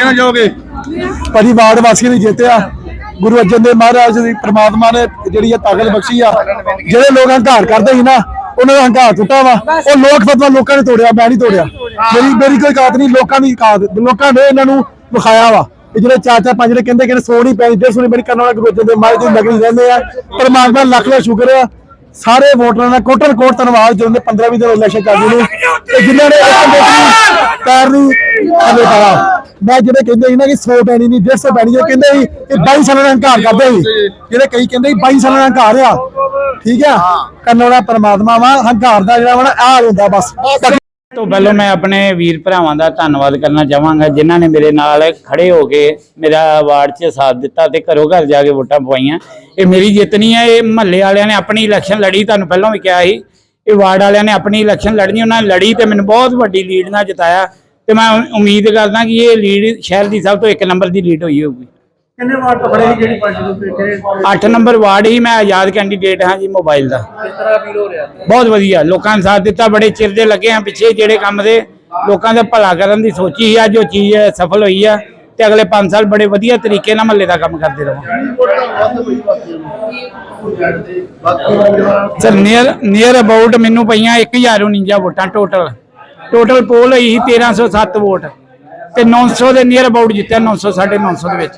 ਕਹਿਣਾ ਚਾਹੋਗੇ ਭਾਜੀ, ਵਾਰਡ ਵਾਸੀਆਂ ਨੇ ਜਿੱਤਿਆ ਗੁਰੂ ਅਰਜਨ ਦੇਵ ਮਹਾਰਾਜ ਦੀ ਪ੍ਰਮਾਤਮਾ ਨੇ ਜਿਹੜੀ ਇਹ ਤਾਕਤ ਬਖਸ਼ੀ ਆ, ਜਿਹੜੇ ਲੋਕ ਹੰਕਾਰ ਕਰਦੇ ਸੀ ਨਾ, ਉਹਨਾਂ ਦਾ ਹੰਕਾਰ ਟੁੱਟਾ ਵਾ। ਉਹ ਲੋਕ ਫਤਵਾ ਲੋਕਾਂ ਨੇ ਤੋੜਿਆ, ਮੈਂ ਨਹੀਂ ਤੋੜਿਆ। ਮੇਰੀ ਮੇਰੀ ਕੋਈ ਕਾਤ ਨਹੀਂ, ਲੋਕਾਂ ਦੀ ਕਾਤ, ਲੋਕਾਂ ਨੇ ਇਹਨਾਂ ਨੂੰ ਵਿਖਾਇਆ ਵਾ। ਇਹ ਜਿਹੜੇ ਚਾਰ ਚਾਰ ਪੰਜ ਜਿਹੜੇ ਕਹਿੰਦੇ ਕਿ ਸੌ ਪੈਣੀ ਡੇਢ ਸੌ ਨਹੀਂ ਕਰਨ ਵਾਲਾ ਗੁਰੂ ਅਰਜਨ ਦੇਵ ਮਹਾਰਾਜ ਦੀ ਨਗਰੀ ਰਹਿੰਦੇ ਆ। ਪਰਮਾਤਮਾ ਲੱਖ ਲੱਖ ਸ਼ੁਕਰ ਆ। ਸਾਰੇ ਵੋਟਰਾਂ ਦਾ ਕੋਟਨ ਕੋਟ ਧੰਨਵਾਦ ਜਦੋਂ ਦੇ 15 20 ਦਿਨ ਇਲੈਕਸ਼ਨ ਚੱਲਦੇ ਨੇ। ਤੇ ਜਿਨ੍ਹਾਂ ਨੇ ਇੱਕ ਵੋਟ ਪੈਰ ਨੂੰ ਥੱਲੇ ਪਾਇਆ। ਮੈਂ ਜਿਹੜੇ ਕਹਿੰਦੇ ਸੀ ਨਾ ਕਿ 100 ਪੈਣੀ ਨਹੀਂ 150 ਪੈਣੀ ਉਹ ਕਹਿੰਦੇ ਸੀ ਕਿ 22 ਸਾਲਾਂ ਦਾ ਹੰਕਾਰ ਕਰਦੇ ਸੀ। ਜਿਹੜੇ ਕਈ ਕਹਿੰਦੇ ਸੀ 22 ਸਾਲਾਂ ਦਾ ਹੰਕਾਰ ਆ। ਠੀਕ ਆ? ਵਾਲਾ ਪਰਮਾਤਮਾ ਵਾ ਹੰਕਾਰ ਦਾ ਜਿਹੜਾ ਵਾ ਆ ਹੁੰਦਾ ਬਸ। ਤੋਂ ਪਹਿਲਾਂ ਮੈਂ ਆਪਣੇ ਵੀਰ ਭਰਾਵਾਂ ਦਾ ਧੰਨਵਾਦ ਕਰਨਾ ਚਾਹਾਂਗਾ ਜਿਨ੍ਹਾਂ ਨੇ ਮੇਰੇ ਨਾਲ ਖੜੇ ਹੋ ਕੇ ਮੇਰਾ ਵਾਰਡ 'ਚ ਸਾਥ ਦਿੱਤਾ ਤੇ ਘਰੋਂ ਘਰ ਜਾ ਕੇ ਵੋਟਾਂ ਪਵਾਈਆਂ। ਇਹ ਮੇਰੀ ਜਿੱਤ ਨਹੀਂ ਹੈ ਇਹ ਮਹੱਲੇ ਵਾਲਿਆਂ ਨੇ ਆਪਣੀ ਇਲੈਕਸ਼ਨ ਲੜੀ ਤੁਹਾਨੂੰ ਪਹਿਲਾਂ ਵੀ ਕਿਹਾ ਸੀ। ਇਹ ਵਾਰਡ ਵਾਲਿਆਂ ਨੇ ਆਪਣੀ ਇਲੈਕਸ਼ਨ ਲੜਨੀ ਉਹਨਾਂ ਨੇ ਲੜੀ ਤੇ ਮੈਨੂੰ ਬਹੁਤ ਵੱਡੀ ਲੀਡ ਨਾਲ ਜਿਤਾਇਆ। ਤੇ ਮੈਂ ਉਮੀਦ ਕਰਦਾ ਕਿ ਇਹ ਲੀਡ ਸ਼ਹਿਰ ਦੀ ਸਭ ਤੋਂ ਇੱਕ ਨੰਬਰ ਦੀ ਲੀਡ ਹੋਈ ਹੋਊਗੀ। ਕਿੰਨੇ ਵਾਰ ਤੋਂ ਖੜੇ ਸੀ ਜਿਹੜੀ ਪਾਰਟੀ ਨੂੰ ਕਿਸ 8 ਨੰਬਰ ਵਾਰਡ ਹੀ ਮੈਂ ਆਜ਼ਾਦ ਕੈਂਡੀਡੇਟ ਹਾਂ ਜੀ ਮੋਬਾਈਲ ਦਾ। ਤਰ੍ਹਾਂ ਫੀਲ ਹੋ ਰਿਹਾ? ਬਹੁਤ ਵਧੀਆ ਲੋਕਾਂ ਨੇ ਸਾਥ ਦਿੱਤਾ ਬੜੇ ਚਿਰ ਦੇ ਲੱਗੇ ਆ ਪਿੱਛੇ ਜਿਹੜੇ ਕੰਮ ਦੇ। ਲੋਕਾਂ ਦਾ ਭਲਾ ਕਰਨ ਦੀ ਸੋਚੀ ਸੀ ਅੱਜ ਉਹ ਚੀਜ਼ ਸਫਲ ਹੋਈ ਆ ਤੇ ਅਗਲੇ 5 ਸਾਲ ਬੜੇ ਵਧੀਆ ਤਰੀਕੇ ਨਾਲ ਮਹੱਲੇ ਦਾ ਕੰਮ ਕਰਦੇ ਰਹਾਂਗੇ ਸਰ ਨੀਅਰ ਨੀਅਰ ਅਬਾਊਟ ਮੈਨੂੰ ਪਈਆਂ 1049 ਵੋਟਾਂ ਟੋਟਲ ਟੋਟਲ ਪੋਲ ਹੋਈ ਸੀ 1307 ਵੋਟ ਤੇ 900 ਦੇ ਨੀਅਰ ਅਬਾਊਟ ਜਿੱਤਿਆ 900 950 ਦੇ ਵਿੱਚ।